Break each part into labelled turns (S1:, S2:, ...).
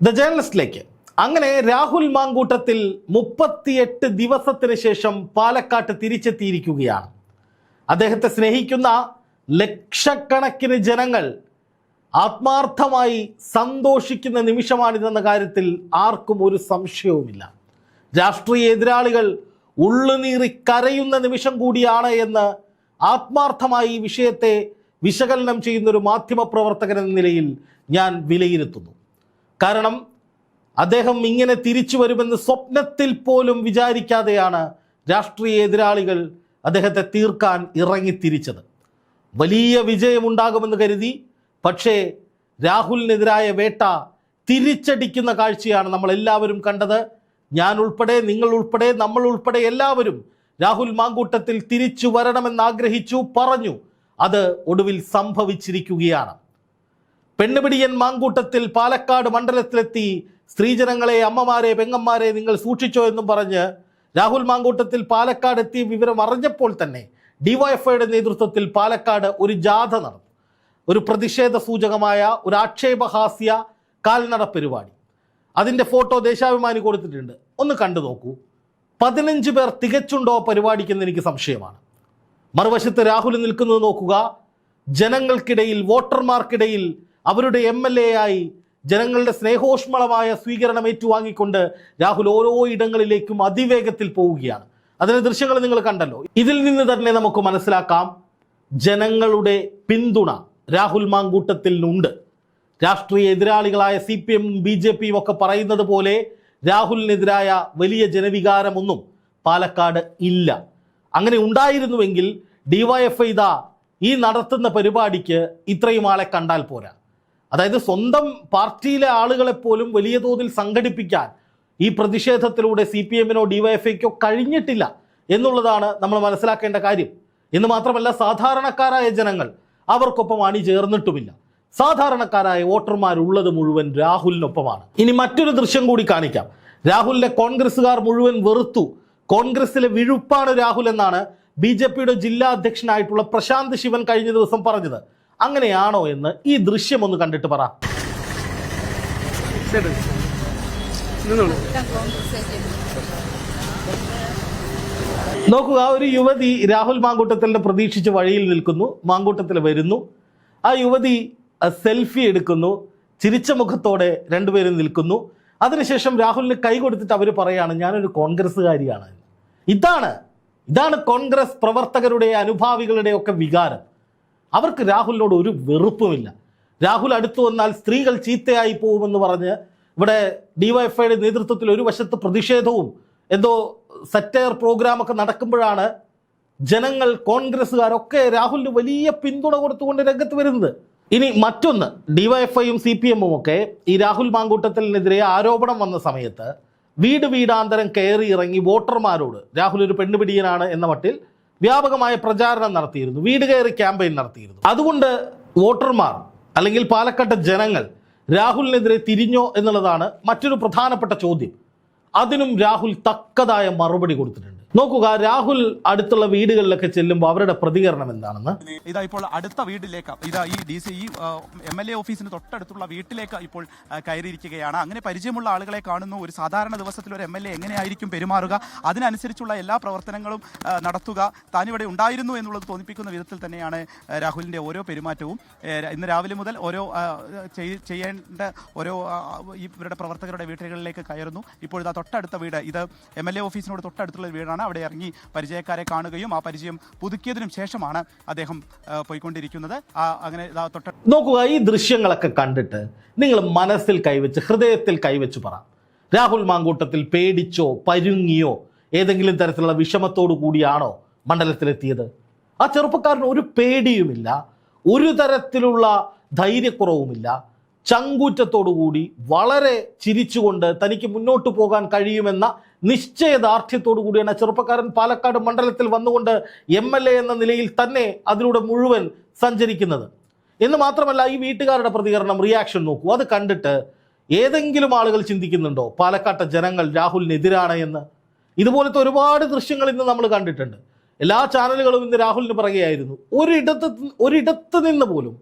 S1: The ജേർണലിസ്റ്റിലേക്ക് അങ്ങനെ രാഹുൽ മാങ്കൂട്ടത്തിൽ മുപ്പത്തിയെട്ട് ദിവസത്തിന് ശേഷം പാലക്കാട്ട് തിരിച്ചെത്തിയിരിക്കുകയാണ്. അദ്ദേഹത്തെ സ്നേഹിക്കുന്ന ലക്ഷക്കണക്കിന് ജനങ്ങൾ ആത്മാർത്ഥമായി സന്തോഷിക്കുന്ന നിമിഷമാണിതെന്ന കാര്യത്തിൽ ആർക്കും ഒരു സംശയവുമില്ല. രാഷ്ട്രീയ എതിരാളികൾ ഉള്ളുനീറി കരയുന്ന നിമിഷം കൂടിയാണ് എന്ന് ആത്മാർത്ഥമായി ഈ വിഷയത്തെ വിശകലനം ചെയ്യുന്ന ഒരു മാധ്യമപ്രവർത്തകൻ എന്ന നിലയിൽ ഞാൻ വിലയിരുത്തുന്നു. കാരണം അദ്ദേഹം ഇങ്ങനെ തിരിച്ചു വരുമെന്ന് സ്വപ്നത്തിൽ പോലും വിചാരിക്കാതെയാണ് രാഷ്ട്രീയ എതിരാളികൾ അദ്ദേഹത്തെ തീർക്കാൻ ഇറങ്ങിത്തിരിച്ചത്. വലിയ വിജയമുണ്ടാകുമെന്ന് കരുതി. പക്ഷേ രാഹുലിനെതിരായ വേട്ട തിരിച്ചടിക്കുന്ന കാഴ്ചയാണ് നമ്മൾ എല്ലാവരും കണ്ടത്. ഞാൻ ഉൾപ്പെടെ നിങ്ങൾ ഉൾപ്പെടെ നമ്മൾ ഉൾപ്പെടെ എല്ലാവരും രാഹുൽ മാങ്കൂട്ടത്തിൽ തിരിച്ചു വരണമെന്ന് ആഗ്രഹിച്ചു പറഞ്ഞു. അത് ഒടുവിൽ സംഭവിച്ചിരിക്കുകയാണ്. പെണ്ണുപിടിയൻ മാങ്കൂട്ടത്തിൽ പാലക്കാട് മണ്ഡലത്തിലെത്തി. സ്ത്രീജനങ്ങളെ അമ്മമാരെ പെങ്ങന്മാരെ നിങ്ങൾ സൂക്ഷിച്ചോ എന്നും പറഞ്ഞ് രാഹുൽ മാങ്കൂട്ടത്തിൽ പാലക്കാട് എത്തി വിവരം അറിഞ്ഞപ്പോൾ തന്നെ ഡിവൈഎഫ്ഐയുടെ നേതൃത്വത്തിൽ പാലക്കാട് ഒരു ജാഥ നടന്നു. ഒരു പ്രതിഷേധ സൂചകമായ ഒരു ആക്ഷേപഹാസ്യ കാൽനട പരിപാടി. അതിന്റെ ഫോട്ടോ ദേശാഭിമാനി കൊടുത്തിട്ടുണ്ട്. ഒന്ന് കണ്ടു നോക്കൂ. പതിനഞ്ച് പേർ തികച്ചുണ്ടോ പരിപാടിക്കെന്ന് എനിക്ക് സംശയമാണ്. മറുവശത്ത് രാഹുൽ നിൽക്കുന്നത് നോക്കുക. ജനങ്ങൾക്കിടയിൽ വോട്ടർമാർക്കിടയിൽ അവരുടെ എം എൽ എ ആയി ജനങ്ങളുടെ സ്നേഹോഷ്മളമായ സ്വീകരണം ഏറ്റുവാങ്ങിക്കൊണ്ട് രാഹുൽ ഓരോ ഇടങ്ങളിലേക്കും അതിവേഗത്തിൽ പോവുകയാണ്. അതിന്റെ ദൃശ്യങ്ങൾ നിങ്ങൾ കണ്ടല്ലോ. ഇതിൽ നിന്ന് തന്നെ നമുക്ക് മനസ്സിലാക്കാം ജനങ്ങളുടെ പിന്തുണ രാഹുൽ മാങ്കൂട്ടത്തിൽ മാങ്കൂട്ടത്തിനുണ്ട് രാഷ്ട്രീയ എതിരാളികളായ സി പി എമ്മും ബി ജെ പിയും ഒക്കെ പറയുന്നത് പോലെ രാഹുലിനെതിരായ വലിയ ജനവികാരമൊന്നും പാലക്കാട് ഇല്ല. അങ്ങനെ ഉണ്ടായിരുന്നുവെങ്കിൽ ഡിവൈഎഫ്ഐ ഇതാ ഈ നടത്തുന്ന പരിപാടിക്ക് ഇത്രയും ആളെ കണ്ടാൽ പോരാ. അതായത് സ്വന്തം പാർട്ടിയിലെ ആളുകളെ പോലും വലിയ തോതിൽ സംഘടിപ്പിക്കാൻ ഈ പ്രതിഷേധത്തിലൂടെ സി പി എമ്മിനോ ഡിവൈഎഫ്ഐക്കോ കഴിഞ്ഞിട്ടില്ല എന്നുള്ളതാണ് നമ്മൾ മനസ്സിലാക്കേണ്ട കാര്യം. എന്ന് മാത്രമല്ല സാധാരണക്കാരായ ജനങ്ങൾ അവർക്കൊപ്പം അണി ചേർന്നിട്ടുമില്ല സാധാരണക്കാരായ വോട്ടർമാരുള്ളത് മുഴുവൻ രാഹുലിനൊപ്പമാണ്. ഇനി മറ്റൊരു ദൃശ്യം കൂടി കാണിക്കാം. രാഹുലിനെ കോൺഗ്രസ്സുകാർ മുഴുവൻ വെറുത്തു. കോൺഗ്രസിലെ വിഴുപ്പാണ് രാഹുൽ എന്നാണ് ബി ജെ പിയുടെ ജില്ലാ അധ്യക്ഷനായിട്ടുള്ള പ്രശാന്ത് ശിവൻ കഴിഞ്ഞ ദിവസം പറഞ്ഞത്. അങ്ങനെയാണോ എന്ന് ഈ ദൃശ്യം ഒന്ന് കണ്ടിട്ട് പറ.
S2: നോക്കൂ ആ
S1: നോക്കുക ഒരു യുവതി രാഹുൽ മാങ്കൂട്ടത്തലിനെ പ്രതീക്ഷിച്ച് വഴിയിൽ നിൽക്കുന്നു. മാങ്കൂട്ടത്തിൽ വരുന്നു. ആ യുവതി സെൽഫി എടുക്കുന്നു. ചിരിച്ച മുഖത്തോടെ രണ്ടുപേരും നിൽക്കുന്നു. അതിനുശേഷം രാഹുലിന് കൈ കൊടുത്തിട്ട് അവർ പറയാണ് ഞാനൊരു കോൺഗ്രസ്സുകാരിയാണ്. ഇതാണ് ഇതാണ് കോൺഗ്രസ് പ്രവർത്തകരുടെ അനുഭാവികളുടെ ഒക്കെ വികാരം. അവർക്ക് രാഹുലിനോട് ഒരു വെറുപ്പുമില്ല. രാഹുൽ അടുത്തു വന്നാൽ സ്ത്രീകൾ ചീത്തയായി പോകുമെന്ന് പറഞ്ഞ് ഇവിടെ ഡിവൈഎഫ്ഐയുടെ നേതൃത്വത്തിൽ ഒരു വശത്ത് പ്രതിഷേധവും എന്തോ സറ്റയർ പ്രോഗ്രാമൊക്കെ നടക്കുമ്പോഴാണ് ജനങ്ങൾ കോൺഗ്രസ്സുകാരൊക്കെ രാഹുലിന് വലിയ പിന്തുണ കൊടുത്തുകൊണ്ട് രംഗത്ത് വരുന്നത്. ഇനി മറ്റൊന്ന് ഡിവൈഎഫ്ഐയും സി പി എമ്മും ഒക്കെ ഈ രാഹുൽ മാങ്കൂട്ടത്തിനെതിരെ ആരോപണം വന്ന സമയത്ത് വീട് വീടാന്തരം കയറി ഇറങ്ങി വോട്ടർമാരോട് രാഹുൽ ഒരു പെണ്ണുപിടിയനാണ് എന്ന മട്ടിൽ വ്യാപകമായ പ്രചാരണം നടത്തിയിരുന്നു. വീട് കയറി ക്യാമ്പയിൻ നടത്തിയിരുന്നു. അതുകൊണ്ട് വോട്ടർമാർ അല്ലെങ്കിൽ പാലക്കാട്ടെ ജനങ്ങൾ രാഹുലിനെതിരെ തിരിഞ്ഞോ എന്നുള്ളതാണ് മറ്റൊരു പ്രധാനപ്പെട്ട ചോദ്യം. അതിനും രാഹുൽ തക്കതായ മറുപടി കൊടുത്തിട്ടുണ്ട്. നോക്കുക രാഹുൽ അടുത്തുള്ള വീടുകളിലൊക്കെ ചെല്ലുമ്പോൾ അവരുടെ പ്രതികരണം എന്താണെന്ന്?
S3: ഇതാ ഇപ്പോൾ അടുത്ത വീട്ടിലേക്ക് ഇതാ ഈ ഡി സി ഈ എം എൽ എ ഓഫീസിന് തൊട്ടടുത്തുള്ള വീട്ടിലേക്ക് ഇപ്പോൾ കയറിയിരിക്കുകയാണ്. അങ്ങനെ പരിചയമുള്ള ആളുകളെ കാണുന്നു. ഒരു സാധാരണ ദിവസത്തിൽ ഒരു എം എൽ എ എങ്ങനെയായിരിക്കും പെരുമാറുക? അതിനനുസരിച്ചുള്ള എല്ലാ പ്രവർത്തനങ്ങളും നടത്തുക. താനിവിടെ ഉണ്ടായിരുന്നു എന്നുള്ളത് തോന്നിപ്പിക്കുന്ന വിധത്തിൽ തന്നെയാണ് രാഹുലിന്റെ ഓരോ പെരുമാറ്റവും. ഇന്ന് രാവിലെ മുതൽ ഓരോ ചെയ്യേണ്ട ഓരോ ഇവരുടെ പ്രവർത്തകരുടെ വീടുകളിലേക്ക് കയറുന്നു. ഇപ്പോൾ ഇതാ തൊട്ടടുത്ത വീട് ഇത് എം എൽ എ ഓഫീസിനോട് തൊട്ടടുത്തുള്ള വീടാണ്. അവിടെ ഇറങ്ങി പരിചയക്കാരെ കാണുകയും ആ പരിചയം പുതുക്കിയതിനും ശേഷമാണ് അദ്ദേഹം പോയിക്കൊണ്ടിരിക്കുന്നത്. അങ്ങനെ തൊട്ട
S1: നോക്കുക ഈ ദൃശ്യങ്ങളൊക്കെ കണ്ടിട്ട് നിങ്ങൾ മനസ്സിൽ കൈവച്ച് ഹൃദയത്തിൽ കൈവച്ച് പറ. രാഹുൽ മാങ്കൂട്ടത്തിൽ പേടിച്ചോ പരുങ്ങിയോ ഏതെങ്കിലും തരത്തിലുള്ള വിഷമത്തോടു കൂടിയാണോ മണ്ഡലത്തിലെത്തിയത്? ആ ചെറുപ്പക്കാരന് ഒരു പേടിയുമില്ല ഒരു തരത്തിലുള്ള ധൈര്യക്കുറവുമില്ല. ചങ്കൂറ്റത്തോടുകൂടി വളരെ ചിരിച്ചുകൊണ്ട് തനിക്ക് മുന്നോട്ട് പോകാൻ കഴിയുമെന്ന നിശ്ചയദാർഢ്യത്തോടു കൂടിയാണ് ചെറുപ്പക്കാരൻ പാലക്കാട് മണ്ഡലത്തിൽ വന്നുകൊണ്ട് എം എൽ എ എന്ന നിലയിൽ തന്നെ അതിലൂടെ മുഴുവൻ സഞ്ചരിക്കുന്നത്. എന്ന് മാത്രമല്ല ഈ വീട്ടുകാരുടെ പ്രതികരണം റിയാക്ഷൻ നോക്കൂ. അത് കണ്ടിട്ട് ഏതെങ്കിലും ആളുകൾ ചിന്തിക്കുന്നുണ്ടോ? പാലക്കാട്ടെ ജനങ്ങൾ രാഹുലിനെതിരാണ് എന്ന്. ഇതുപോലത്തെ ഒരുപാട് ദൃശ്യങ്ങൾ ഇന്ന് നമ്മൾ കണ്ടിട്ടുണ്ട്. എല്ലാ ചാനലുകളും ഇന്ന് രാഹുലിന് പറയുകയായിരുന്നു ഒരിടത്ത് ഒരിടത്ത് നിന്ന് പോലും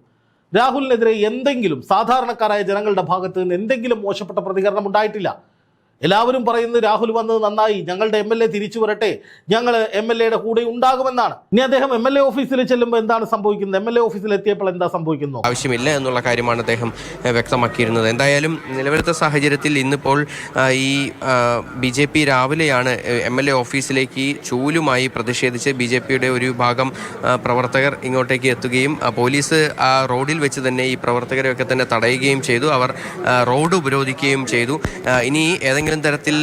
S1: രാഹുലിനെതിരെ എന്തെങ്കിലും സാധാരണക്കാരായ ജനങ്ങളുടെ ഭാഗത്ത് നിന്ന് എന്തെങ്കിലും മോശപ്പെട്ട പ്രതികരണം ഉണ്ടായിട്ടില്ല. എല്ലാവരും പറയുന്നത് രാഹുൽ വന്നത് നന്നായി ഞങ്ങളുടെ എം എൽ എ തിരിച്ചു വരട്ടെ ഞങ്ങൾ എം എൽ എയുടെ കൂടെ ഉണ്ടാകുമെന്നാണ്. ഇനി അദ്ദേഹം എം എൽ എ ഓഫീസിൽ ചെല്ലുമ്പോൾ എന്താണ് സംഭവിക്കുന്നത്? എം എൽ എ ഓഫീസിൽ എത്തിയപ്പോൾ എന്താ സംഭവിക്കുന്നത്
S4: ആവശ്യമില്ല എന്നുള്ള കാര്യമാണ് അദ്ദേഹം വ്യക്തമാക്കിയിരുന്നത്. എന്തായാലും നിലവിലത്തെ സാഹചര്യത്തിൽ ഇന്നിപ്പോൾ ഈ ബി ജെ പി രാവിലെയാണ് എം എൽ എ ഓഫീസിലേക്ക് ചൂലുമായി പ്രതിഷേധിച്ച് ബി ജെ പിയുടെ ഒരു ഭാഗം പ്രവർത്തകർ ഇങ്ങോട്ടേക്ക് എത്തുകയും പോലീസ് ആ റോഡിൽ വെച്ച് തന്നെ ഈ പ്രവർത്തകരെയൊക്കെ തന്നെ തടയുകയും ചെയ്തു. അവർ റോഡ് ഉപരോധിക്കുകയും ചെയ്തു. ഇനി ഏതെങ്കിലും തരത്തിൽ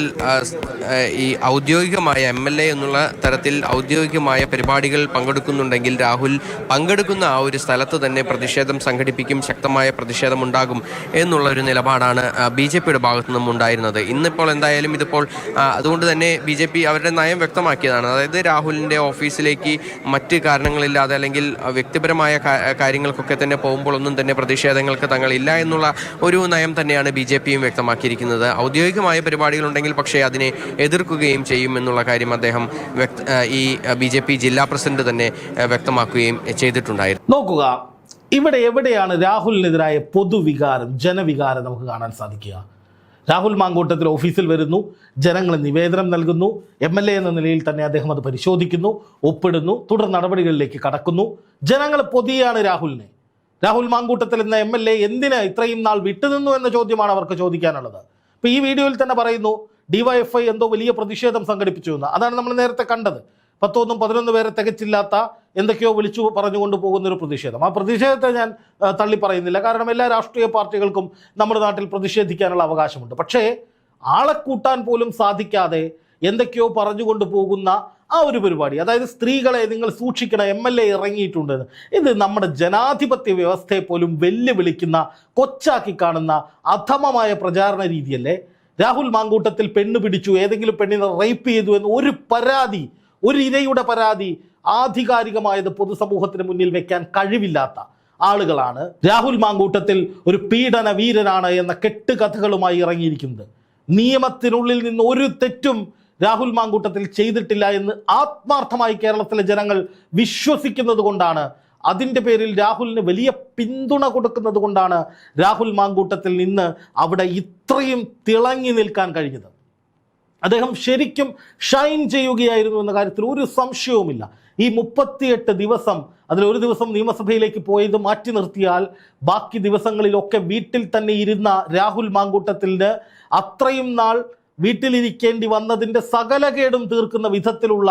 S4: സ്- ആ, ഈ ഔദ്യോഗികമായ എം എൽ എ എന്നുള്ള തരത്തിൽ ഔദ്യോഗികമായ പരിപാടികൾ പങ്കെടുക്കുന്നുണ്ടെങ്കിൽ രാഹുൽ പങ്കെടുക്കുന്ന ആ ഒരു സ്ഥലത്ത് തന്നെ പ്രതിഷേധം സംഘടിപ്പിക്കും ശക്തമായ പ്രതിഷേധമുണ്ടാകും എന്നുള്ള ഒരു നിലപാടാണ് ബി ജെ പിയുടെ ഭാഗത്തു നിന്നും ഉണ്ടായിരുന്നത്. ഇന്നിപ്പോൾ എന്തായാലും ഇതിപ്പോൾ അതുകൊണ്ട് തന്നെ ബി ജെ പി അവരുടെ നയം വ്യക്തമാക്കിയതാണ്. അതായത് രാഹുലിന്റെ ഓഫീസിലേക്ക് മറ്റ് കാരണങ്ങളില്ലാതെ അല്ലെങ്കിൽ വ്യക്തിപരമായ കാര്യങ്ങൾക്കൊക്കെ തന്നെ പോകുമ്പോൾ ഒന്നും തന്നെ പ്രതിഷേധങ്ങൾക്ക് തങ്ങളില്ല എന്നുള്ള ഒരു നയം തന്നെയാണ് ബി ജെ പിയും വ്യക്തമാക്കിയിരിക്കുന്നത്. ഔദ്യോഗികമായ പരിപാടികളുണ്ടെങ്കിൽ പക്ഷേ അതിനെ എതിർക്കുകയും ചെയ്യും എന്നുള്ള കാര്യം അദ്ദേഹം ഈ ബി ജെ പി ജില്ലാ പ്രസിഡന്റ് തന്നെ വ്യക്തമാക്കുകയും ചെയ്തിട്ടുണ്ടായിരുന്നു.
S1: നോക്കുക. ഇവിടെ എവിടെയാണ് രാഹുലിനെതിരായ പൊതുവികാരം ജനവികാരം നമുക്ക് കാണാൻ സാധിക്കുക? രാഹുൽ മാങ്കൂട്ടത്തിൽ ഓഫീസിൽ വരുന്നു ജനങ്ങൾ നിവേദനം നൽകുന്നു എം എൽ എ എന്ന നിലയിൽ തന്നെ അദ്ദേഹം അത് പരിശോധിക്കുന്നു ഒപ്പിടുന്നു തുടർ നടപടികളിലേക്ക് കടക്കുന്നു. ജനങ്ങൾ പൊതിയാണ് രാഹുലിനെ. രാഹുൽ മാങ്കൂട്ടത്തിൽ എന്ന എം എൽ എ എന്തിന് ഇത്രയും നാൾ വിട്ടുനിന്നു എന്ന ചോദ്യമാണ് അവർക്ക് ചോദിക്കാനുള്ളത്. ഇപ്പൊ ഈ വീഡിയോയിൽ തന്നെ പറയുന്നു ഡിവൈഎഫ്ഐ എന്തോ വലിയ പ്രതിഷേധം സംഘടിപ്പിച്ചു എന്ന്. അതാണ് നമ്മൾ നേരത്തെ കണ്ടത്. പത്തൊന്നും പതിനൊന്ന് പേരെ തികച്ചില്ലാത്ത എന്തൊക്കെയോ വിളിച്ചു പറഞ്ഞുകൊണ്ട് പോകുന്ന ഒരു പ്രതിഷേധം. ആ പ്രതിഷേധത്തെ ഞാൻ തള്ളി പറയുന്നില്ല. കാരണം എല്ലാ രാഷ്ട്രീയ പാർട്ടികൾക്കും നമ്മുടെ നാട്ടിൽ പ്രതിഷേധിക്കാനുള്ള അവകാശമുണ്ട്. പക്ഷേ ആളെ കൂട്ടാൻ പോലും സാധിക്കാതെ എന്തൊക്കെയോ പറഞ്ഞുകൊണ്ട് പോകുന്ന ആ ഒരു പരിപാടി. അതായത് സ്ത്രീകളെ നിങ്ങൾ സൂക്ഷിക്കണം. എം എൽ എ ഇറങ്ങിയിട്ടുണ്ട് ഇത് നമ്മുടെ ജനാധിപത്യ വ്യവസ്ഥയെ പോലും വെല്ലുവിളിക്കുന്ന കൊച്ചാക്കി കാണുന്ന അധമമായ പ്രചാരണ രീതിയല്ലേ? രാഹുൽ മാങ്കൂട്ടത്തിൽ പെണ്ണ് പിടിച്ചു ഏതെങ്കിലും പെണ്ണിനെ റേപ്പ് ചെയ്തു എന്ന് ഒരു പരാതി ഒരു ഇരയുടെ പരാതി ആധികാരികമായത് പൊതുസമൂഹത്തിന് മുന്നിൽ വെക്കാൻ കഴിവില്ലാത്ത ആളുകളാണ് രാഹുൽ മാങ്കൂട്ടത്തിൽ ഒരു പീഡന വീരനാണ് എന്ന കെട്ടുകഥകളുമായി ഇറങ്ങിയിരിക്കുന്നത്. നിയമത്തിനുള്ളിൽ നിന്ന് ഒരു തെറ്റും രാഹുൽ മാങ്കൂട്ടത്തിൽ ചെയ്തിട്ടില്ല എന്ന് ആത്മാർത്ഥമായി കേരളത്തിലെ ജനങ്ങൾ വിശ്വസിക്കുന്നത് കൊണ്ടാണ്. അതിന്റെ പേരിൽ രാഹുലിന് വലിയ പിന്തുണ കൊടുക്കുന്നത് കൊണ്ടാണ് രാഹുൽ മാങ്കൂട്ടത്തിൽ നിന്ന് അവിടെ ഇത്രയും തിളങ്ങി നിൽക്കാൻ കഴിഞ്ഞത്. അദ്ദേഹം ശരിക്കും ഷൈൻ ചെയ്യുകയായിരുന്നു എന്ന കാര്യത്തിൽ ഒരു സംശയവുമില്ല. ഈ മുപ്പത്തിയെട്ട് ദിവസം അതിൽ ഒരു ദിവസം നിയമസഭയിലേക്ക് പോയത് മാറ്റി നിർത്തിയാൽ ബാക്കി ദിവസങ്ങളിലൊക്കെ വീട്ടിൽ തന്നെ ഇരുന്ന രാഹുൽ മാങ്കൂട്ടത്തിന് അത്രയും നാൾ വീട്ടിലിരിക്കേണ്ടി വന്നതിന്റെ സകലകേടും തീർക്കുന്ന വിധത്തിലുള്ള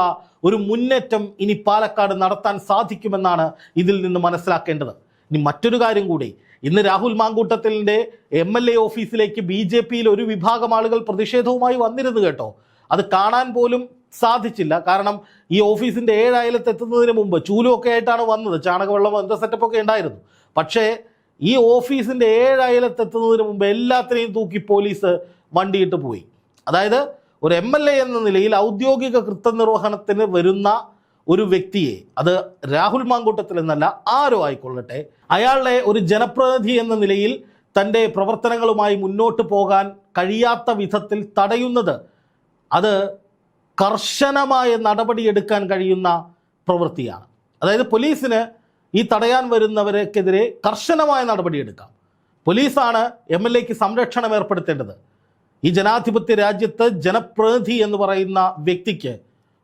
S1: ഒരു മുന്നേറ്റം ഇനി പാലക്കാട് നടത്താൻ സാധിക്കുമെന്നാണ് ഇതിൽ നിന്ന് മനസ്സിലാക്കേണ്ടത്. ഇനി മറ്റൊരു കാര്യം കൂടി. ഇന്ന് രാഹുൽ മാങ്കൂട്ടത്തിലിന്റെ എം എൽ എ ഓഫീസിലേക്ക് ബി ജെ പിയിൽ ഒരു വിഭാഗം ആളുകൾ പ്രതിഷേധവുമായി വന്നിരുന്നു കേട്ടോ. അത് കാണാൻ പോലും സാധിച്ചില്ല. കാരണം ഈ ഓഫീസിന്റെ ഏഴായാലത്ത് എത്തുന്നതിന് മുമ്പ് ചൂലുമൊക്കെ ആയിട്ടാണ് വന്നത്. ചാണകവെള്ളം എന്ത സെറ്റപ്പൊക്കെ ഉണ്ടായിരുന്നു. പക്ഷേ ഈ ഓഫീസിന്റെ ഏഴായാലത്ത് എത്തുന്നതിന് മുമ്പ് എല്ലാത്തിനെയും തൂക്കി പോലീസ് വണ്ടിയിട്ട് പോയി. അതായത് ഒരു എം എൽ എ എന്ന നിലയിൽ ഔദ്യോഗിക കൃത്യനിർവഹണത്തിന് വരുന്ന ഒരു വ്യക്തിയെ അത് രാഹുൽ മാങ്കൂട്ടത്തിൽ എന്നല്ല ആരോ ആയിക്കൊള്ളട്ടെ അയാളെ ഒരു ജനപ്രതിനിധി എന്ന നിലയിൽ തന്റെ പ്രവർത്തനങ്ങളുമായി മുന്നോട്ട് പോകാൻ കഴിയാത്ത വിധത്തിൽ തടയുന്നത് അത് കർശനമായ നടപടിയെടുക്കാൻ കഴിയുന്ന പ്രവൃത്തിയാണ്. അതായത് പോലീസിന് ഈ തടയാൻ വരുന്നവർക്കെതിരെ കർശനമായ നടപടിയെടുക്കാം. പോലീസാണ് എം എൽ എക്ക് സംരക്ഷണം ഏർപ്പെടുത്തേണ്ടത്. ഈ ജനാധിപത്യ രാജ്യത്ത് ജനപ്രതിനിധി എന്ന് പറയുന്ന വ്യക്തിക്ക്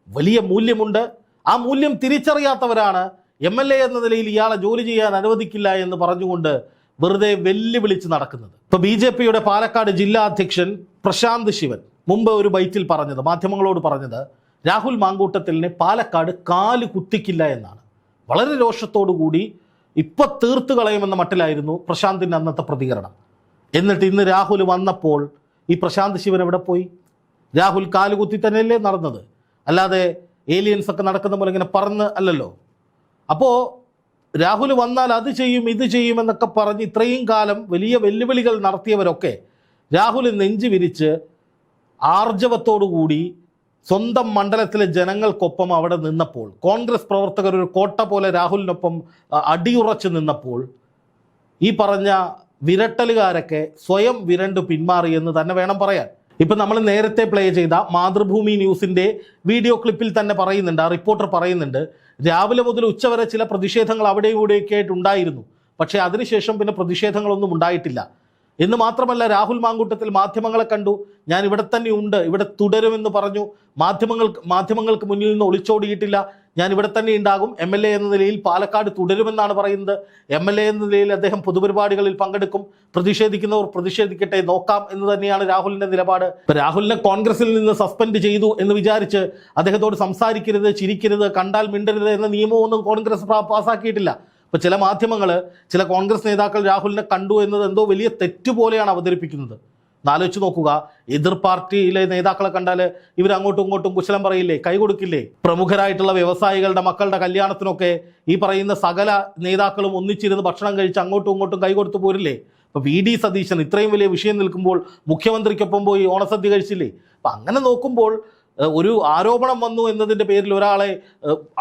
S1: വലിയ മൂല്യമുണ്ട്. ആ മൂല്യം തിരിച്ചറിയാത്തവരാണ് എം എൽ എ എന്ന നിലയിൽ ഇയാളെ ജോലി ചെയ്യാൻ അനുവദിക്കില്ല എന്ന് പറഞ്ഞുകൊണ്ട് വെറുതെ വെല്ലുവിളിച്ച് നടക്കുന്നത്. ഇപ്പൊ ബി ജെ പിയുടെ പാലക്കാട് ജില്ലാ അധ്യക്ഷൻ പ്രശാന്ത് ശിവൻ മുമ്പ് ഒരു ബൈറ്റിൽ പറഞ്ഞത് മാധ്യമങ്ങളോട് പറഞ്ഞത് രാഹുൽ മാങ്കൂട്ടത്തിലിനെ പാലക്കാട് കാൽ കുത്തിക്കില്ല എന്നാണ്. വളരെ രോഷത്തോടു കൂടി ഇപ്പൊ തീർത്തു കളയുമെന്ന മട്ടിലായിരുന്നു പ്രശാന്തിന്റെ അന്നത്തെ പ്രതികരണം. എന്നിട്ട് ഇന്ന് രാഹുൽ വന്നപ്പോൾ ഈ പ്രശാന്ത് ശിവൻ എവിടെ പോയി? രാഹുൽ കാലുകുത്തി തന്നെയല്ലേ നടന്നത്. അല്ലാതെ ഏലിയൻസ് ഒക്കെ നടക്കുന്ന പോലെ ഇങ്ങനെ പറന്ന് അല്ലല്ലോ. അപ്പോൾ രാഹുൽ വന്നാൽ അത് ചെയ്യും ഇത് ചെയ്യും എന്നൊക്കെ പറഞ്ഞ് ഇത്രയും കാലം വലിയ വെല്ലുവിളികൾ നടത്തിയവരൊക്കെ രാഹുൽ നെഞ്ചു വിരിച്ച് ആർജവത്തോടുകൂടി സ്വന്തം മണ്ഡലത്തിലെ ജനങ്ങൾക്കൊപ്പം അവിടെ നിന്നപ്പോൾ കോൺഗ്രസ് പ്രവർത്തകർ ഒരു കോട്ട പോലെ രാഹുലിനൊപ്പം അടിയുറച്ച് നിന്നപ്പോൾ ഈ പറഞ്ഞ വിരട്ടലുകാരൊക്കെ സ്വയം വിരണ്ടു പിന്മാറി എന്ന് തന്നെ വേണം പറയാൻ. ഇപ്പൊ നമ്മൾ നേരത്തെ പ്ലേ ചെയ്ത മാതൃഭൂമി ന്യൂസിന്റെ വീഡിയോ ക്ലിപ്പിൽ തന്നെ പറയുന്നുണ്ട് ആ റിപ്പോർട്ടർ പറയുന്നുണ്ട് രാവിലെ മുതൽ ഉച്ചവരെ ചില പ്രതിഷേധങ്ങൾ അവിടെയും ഇവിടെയൊക്കെ ആയിട്ട് ഉണ്ടായിരുന്നു. പക്ഷേ അതിനുശേഷം പിന്നെ പ്രതിഷേധങ്ങളൊന്നും ഉണ്ടായിട്ടില്ല. എന്ന് മാത്രമല്ല രാഹുൽ മാങ്കൂട്ടത്തിൽ മാധ്യമങ്ങളെ കണ്ടു ഞാൻ ഇവിടെ തന്നെ ഉണ്ട് ഇവിടെ തുടരുമെന്ന് പറഞ്ഞു മാധ്യമങ്ങൾ മാധ്യമങ്ങൾക്ക് മുന്നിൽ നിന്ന് ഒളിച്ചോടിയിട്ടില്ല ഞാൻ ഇവിടെ തന്നെ ഉണ്ടാകും. എം എൽ എ എന്ന നിലയിൽ പാലക്കാട് തുടരുമെന്നാണ് പറയുന്നത്. എം എൽ എ എന്ന നിലയിൽ അദ്ദേഹം പൊതുപരിപാടികളിൽ പങ്കെടുക്കും. പ്രതിഷേധിക്കുന്നവർ പ്രതിഷേധിക്കട്ടെ നോക്കാം എന്ന് തന്നെയാണ് രാഹുലിന്റെ നിലപാട്. ഇപ്പൊ രാഹുലിനെ കോൺഗ്രസിൽ നിന്ന് സസ്പെൻഡ് ചെയ്തു എന്ന് വിചാരിച്ച് അദ്ദേഹത്തോട് സംസാരിക്കരുത് ചിരിക്കരുത് കണ്ടാൽ മിണ്ടരുത് എന്ന നിയമമൊന്നും കോൺഗ്രസ് പാസ്സാക്കിയിട്ടില്ല ഇപ്പൊ ചില മാധ്യമങ്ങൾ ചില കോൺഗ്രസ് നേതാക്കൾ രാഹുലിനെ കണ്ടു എന്നത് എന്തോ വലിയ തെറ്റ് പോലെയാണ് അവതരിപ്പിക്കുന്നത്. എന്നാലോചിച്ച് നോക്കുക. എതിർ പാർട്ടിയിലെ നേതാക്കളെ കണ്ടാൽ ഇവർ അങ്ങോട്ടും ഇങ്ങോട്ടും കുശലം പറയില്ലേ? കൈ കൊടുക്കില്ലേ? പ്രമുഖരായിട്ടുള്ള വ്യവസായികളുടെ മക്കളുടെ കല്യാണത്തിനൊക്കെ ഈ പറയുന്ന സകല നേതാക്കളും ഒന്നിച്ചിരുന്ന് ഭക്ഷണം കഴിച്ച് അങ്ങോട്ടും ഇങ്ങോട്ടും കൈ കൊടുത്തു പോരില്ലേ? അപ്പോൾ വി ഡി സതീശൻ ഇത്രയും വലിയ വിഷയം നിൽക്കുമ്പോൾ മുഖ്യമന്ത്രിക്കൊപ്പം പോയി ഓണസദ്യ കഴിച്ചില്ലേ? അപ്പൊ അങ്ങനെ നോക്കുമ്പോൾ ഒരു ആരോപണം വന്നു എന്നതിന്റെ പേരിൽ ഒരാളെ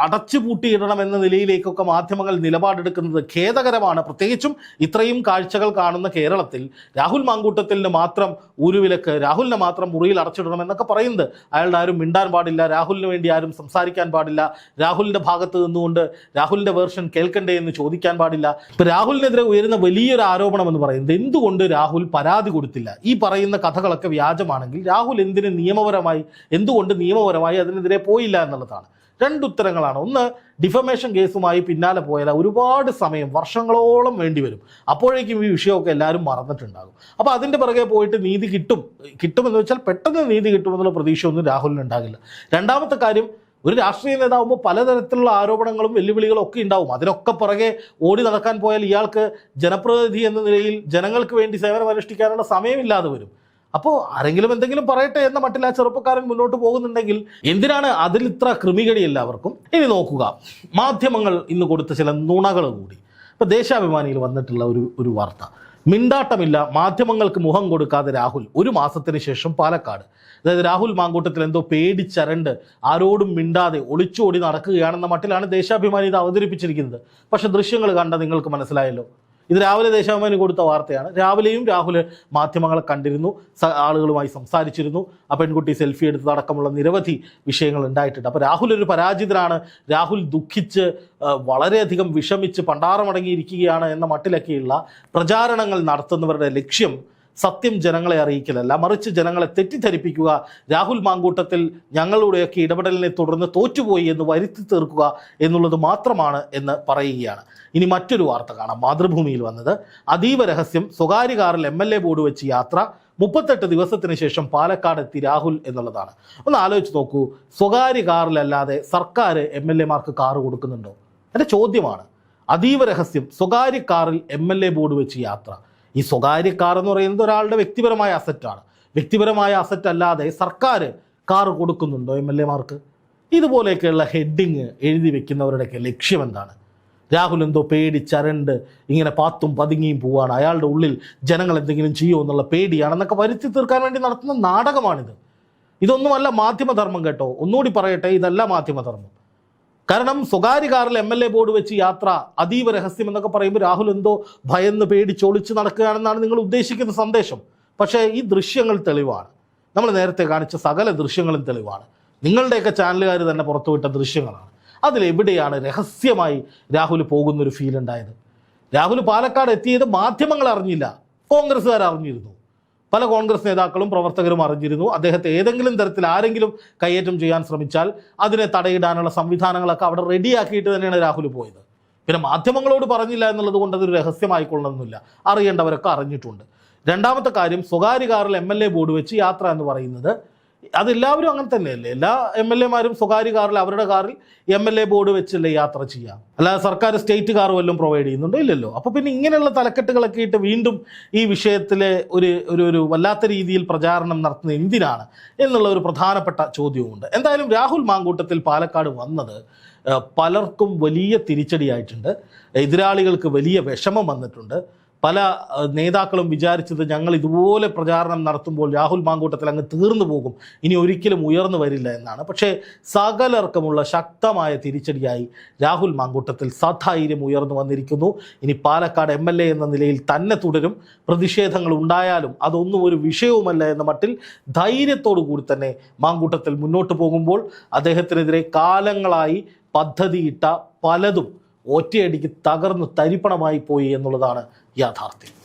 S1: അടച്ചു പൂട്ടിയിടണം എന്ന നിലയിലേക്കൊക്കെ മാധ്യമങ്ങൾ നിലപാടെടുക്കുന്നത് ഖേദകരമാണ്. പ്രത്യേകിച്ചും ഇത്രയും കാഴ്ചകൾ കാണുന്ന കേരളത്തിൽ രാഹുൽ മാങ്കൂട്ടത്തിന് മാത്രം ഊരുവിലക്ക് രാഹുലിനെ മാത്രം മുറിയിൽ അടച്ചിടണം എന്നൊക്കെ പറയുന്നത്. അയാളുടെ ആരും മിണ്ടാൻ പാടില്ല രാഹുലിന് വേണ്ടി ആരും സംസാരിക്കാൻ പാടില്ല രാഹുലിന്റെ ഭാഗത്ത് നിന്നുകൊണ്ട് രാഹുലിന്റെ വേർഷൻ കേൾക്കണ്ടേ എന്ന് ചോദിക്കാൻ പാടില്ല. ഇപ്പം രാഹുലിനെതിരെ ഉയരുന്ന വലിയൊരു ആരോപണം എന്ന് പറയുന്നത് എന്തുകൊണ്ട് രാഹുൽ പരാതി കൊടുത്തില്ല? ഈ പറയുന്ന കഥകളൊക്കെ വ്യാജമാണെങ്കിൽ രാഹുൽ എന്തിന് നിയമപരമായി എന്തുകൊണ്ട് നിയമപരമായി അതിനെതിരെ പോയില്ല എന്നുള്ളതാണ്. രണ്ട് ഉത്തരങ്ങളാണ്. ഒന്ന് ഡിഫമേഷൻ കേസുമായി പിന്നാലെ പോയാൽ ഒരുപാട് സമയം വർഷങ്ങളോളം വേണ്ടി വരും. അപ്പോഴേക്കും ഈ വിഷയമൊക്കെ എല്ലാവരും മറന്നിട്ടുണ്ടാകും. അപ്പോൾ അതിന്റെ പിറകെ പോയിട്ട് നീതി കിട്ടും. കിട്ടുമെന്ന് വെച്ചാൽ പെട്ടെന്ന് നീതി കിട്ടുമെന്നുള്ള പ്രതീക്ഷയൊന്നും രാഹുലിന് ഉണ്ടാകില്ല. രണ്ടാമത്തെ കാര്യം ഒരു രാഷ്ട്രീയ നേതാവുമ്പോൾ പലതരത്തിലുള്ള ആരോപണങ്ങളും വെല്ലുവിളികളും ഒക്കെ ഉണ്ടാവും. അതിനൊക്കെ പുറകെ ഓടി നടക്കാൻ പോയാൽ ഇയാൾക്ക് ജനപ്രതിനിധി എന്ന നിലയിൽ ജനങ്ങൾക്ക് വേണ്ടി സേവനം അനുഷ്ഠിക്കാനുള്ള സമയമില്ലാതെ വരും. അപ്പോൾ ആരെങ്കിലും എന്തെങ്കിലും പറയട്ടെ എന്ന മട്ടിൽ ആ ചെറുപ്പക്കാരൻ മുന്നോട്ട് പോകുന്നുണ്ടെങ്കിൽ എന്തിനാണ് അതിൽ ഇത്ര ക്രിമികടി എല്ലാവർക്കും? ഇനി നോക്കുക. മാധ്യമങ്ങൾ ഇന്ന് കൊടുത്ത ചില നുണകൾ കൂടി. ഇപ്പൊ ദേശാഭിമാനിയിൽ വന്നിട്ടുള്ള ഒരു ഒരു വാർത്ത. മിണ്ടാട്ടമില്ല മാധ്യമങ്ങൾക്ക് മുഖം കൊടുക്കാതെ രാഹുൽ. ഒരു മാസത്തിന് ശേഷം പാലക്കാട്. അതായത് രാഹുൽ മാങ്കൂട്ടത്തിൽ എന്തോ പേടിച്ചരണ്ട് ആരോടും മിണ്ടാതെ ഒളിച്ചോടി നടക്കുകയാണെന്ന മട്ടിലാണ് ദേശാഭിമാനി ഇത് അവതരിപ്പിച്ചിരിക്കുന്നത്. പക്ഷെ ദൃശ്യങ്ങൾ കണ്ട നിങ്ങൾക്ക് മനസ്സിലായല്ലോ. ഇത് രാവിലെ ദേശാഭിമാനി കൊടുത്ത വാർത്തയാണ്. രാവിലെയും രാഹുൽ മാധ്യമങ്ങളെ കണ്ടിരുന്നു ആളുകളുമായി സംസാരിച്ചിരുന്നു. ആ പെൺകുട്ടി സെൽഫി എടുത്തതടക്കമുള്ള നിരവധി വിഷയങ്ങൾ ഉണ്ടായിട്ടുണ്ട്. അപ്പോൾ രാഹുൽ ഒരു പരാജിതനാണ്. രാഹുൽ ദുഃഖിച്ച് വളരെയധികം വിഷമിച്ച് പണ്ടാറമടങ്ങിയിരിക്കുകയാണ് എന്ന മട്ടിലൊക്കെയുള്ള പ്രചാരണങ്ങൾ നടത്തുന്നവരുടെ ലക്ഷ്യം സത്യം ജനങ്ങളെ അറിയിക്കലല്ല മറിച്ച് ജനങ്ങളെ തെറ്റിദ്ധരിപ്പിക്കുക. രാഹുൽ മാങ്കൂട്ടത്തിൽ ഞങ്ങളുടെയൊക്കെ ഇടപെടലിനെ തുടർന്ന് തോറ്റുപോയി എന്ന് വരുത്തി തീർക്കുക എന്നുള്ളത് മാത്രമാണ് എന്ന് പറയുകയാണ്. ഇനി മറ്റൊരു വാർത്ത കാണാം. മാതൃഭൂമിയിൽ വന്നത് അതീവ രഹസ്യം സ്വകാര്യ കാറിൽ എം എൽ എ ബോർഡ് വെച്ച് യാത്ര മുപ്പത്തെട്ട് ദിവസത്തിന് ശേഷം പാലക്കാട് എത്തി രാഹുൽ എന്നുള്ളതാണ്. ഒന്ന് ആലോചിച്ച് നോക്കൂ സ്വകാര്യ കാറിലല്ലാതെ സർക്കാർ എം എൽ എമാർക്ക് കാറ് കൊടുക്കുന്നുണ്ടോ? എന്റെ ചോദ്യമാണ് അതീവ രഹസ്യം സ്വകാര്യ കാറിൽ എം എൽ എ ബോർഡ് വെച്ച് യാത്ര ഈ സ്വകാര്യ കാർ എന്ന് പറയുന്നത് ഒരാളുടെ വ്യക്തിപരമായ അസറ്റാണ് വ്യക്തിപരമായ അസറ്റ് അല്ലാതെ സർക്കാർ കാർ കൊടുക്കുന്നുണ്ടോ എം എൽ എമാർക്ക് ഇതുപോലെയൊക്കെയുള്ള ഹെഡിങ് എഴുതി വെക്കുന്നവരുടെയൊക്കെ ലക്ഷ്യം എന്താണ്? രാഹുൽ എന്തോ പേടിച്ചരണ്ട് ഇങ്ങനെ പാത്തും പതുങ്ങിയും പോവാണ്. അയാളുടെ ഉള്ളിൽ ജനങ്ങൾ എന്തെങ്കിലും ചെയ്യുമോ എന്നുള്ള പേടിയാണെന്നൊക്കെ വരുത്തി തീർക്കാൻ വേണ്ടി നടത്തുന്ന നാടകമാണിത്. ഇതൊന്നുമല്ല മാധ്യമധർമ്മം കേട്ടോ. ഒന്നുകൂടി പറയട്ടെ ഇതല്ല മാധ്യമധർമ്മം. കാരണം സ്വകാര്യ കാറിൽ എം എൽ എ ബോർഡ് വെച്ച് യാത്ര അതീവ രഹസ്യം എന്നൊക്കെ പറയുമ്പോൾ രാഹുൽ എന്തോ ഭയന്ന് പേടിച്ചൊളിച്ച് നടക്കുകയാണെന്നാണ് നിങ്ങൾ ഉദ്ദേശിക്കുന്ന സന്ദേശം. പക്ഷേ ഈ ദൃശ്യങ്ങൾ തെളിവാണ്. നമ്മൾ നേരത്തെ കാണിച്ച സകല ദൃശ്യങ്ങളും തെളിവാണ്. നിങ്ങളുടെയൊക്കെ ചാനലുകാർ തന്നെ പുറത്തുവിട്ട ദൃശ്യങ്ങളാണ്. അതിലെവിടെയാണ് രഹസ്യമായി രാഹുൽ പോകുന്നൊരു ഫീൽ ഉണ്ടായത്? രാഹുൽ പാലക്കാട് എത്തിയത് മാധ്യമങ്ങൾ അറിഞ്ഞില്ല. കോൺഗ്രസ്സുകാർ അറിഞ്ഞിരുന്നു. പല കോൺഗ്രസ് നേതാക്കളും പ്രവർത്തകരും അറിഞ്ഞിരുന്നു. അദ്ദേഹത്തെ ഏതെങ്കിലും തരത്തിൽ ആരെങ്കിലും കയ്യേറ്റം ചെയ്യാൻ ശ്രമിച്ചാൽ അതിനെ തടയിടാനുള്ള സംവിധാനങ്ങളൊക്കെ അവിടെ റെഡിയാക്കിയിട്ട് തന്നെയാണ് രാഹുൽ പോയത്. പിന്നെ മാധ്യമങ്ങളോട് പറഞ്ഞില്ല എന്നുള്ളത് കൊണ്ട് അതൊരു രഹസ്യമായിക്കൊള്ളണമെന്നില്ല അറിയേണ്ടവരൊക്കെ അറിഞ്ഞിട്ടുണ്ട്. രണ്ടാമത്തെ കാര്യം സ്വകാര്യ കാറിൽ എം എൽ എ ബോർഡ് വെച്ച് യാത്ര എന്ന് പറയുന്നത് അതെല്ലാവരും അങ്ങനെ തന്നെയല്ലേ? എല്ലാ എം എൽ എമാരും സ്വകാര്യ കാറിൽ അവരുടെ കാറിൽ എം എൽ എ ബോർഡ് വെച്ചല്ലേ യാത്ര ചെയ്യാം. അല്ലാതെ സർക്കാർ സ്റ്റേറ്റ് കാർ വല്ലതും പ്രൊവൈഡ് ചെയ്യുന്നുണ്ടോ? ഇല്ലല്ലോ. അപ്പോൾ പിന്നെ ഇങ്ങനെയുള്ള തലക്കെട്ടുകളൊക്കെ ഇട്ട് വീണ്ടും ഈ വിഷയത്തിലെ ഒരു ഒരു ഒരു വല്ലാത്ത രീതിയിൽ പ്രചാരണം നടത്തുന്നത് എന്തിനാണ് എന്നുള്ള ഒരു പ്രധാനപ്പെട്ട ചോദ്യവുമുണ്ട്. എന്തായാലും രാഹുൽ മാങ്കൂട്ടത്തിൽ പാലക്കാട് വന്നത് പലർക്കും വലിയ തിരിച്ചടിയായിട്ടുണ്ട്. എതിരാളികൾക്ക് വലിയ വിഷമം വന്നിട്ടുണ്ട്. പല നേതാക്കളും വിചാരിച്ചത് ഞങ്ങൾ ഇതുപോലെ പ്രചാരണം നടത്തുമ്പോൾ രാഹുൽ മാങ്കൂട്ടത്തിൽ അങ്ങ് തീർന്നു പോകും. ഇനി ഒരിക്കലും ഉയർന്നു വരില്ല എന്നാണ്. പക്ഷേ സകലർക്കുമുള്ള ശക്തമായ തിരിച്ചടിയായി രാഹുൽ മാങ്കൂട്ടത്തിൽ സധൈര്യം ഉയർന്നു വന്നിരിക്കുന്നു. ഇനി പാലക്കാട് എം എന്ന നിലയിൽ തന്നെ തുടരും. പ്രതിഷേധങ്ങൾ ഉണ്ടായാലും അതൊന്നും ഒരു വിഷയവുമല്ല എന്ന മട്ടിൽ ധൈര്യത്തോടു കൂടി തന്നെ മാങ്കൂട്ടത്തിൽ മുന്നോട്ട് പോകുമ്പോൾ അദ്ദേഹത്തിനെതിരെ കാലങ്ങളായി പദ്ധതിയിട്ട പലതും ഒറ്റയടിക്ക് തകർന്ന് തരിപ്പണമായി പോയി എന്നുള്ളതാണ് യാഥാർത്ഥ്യം.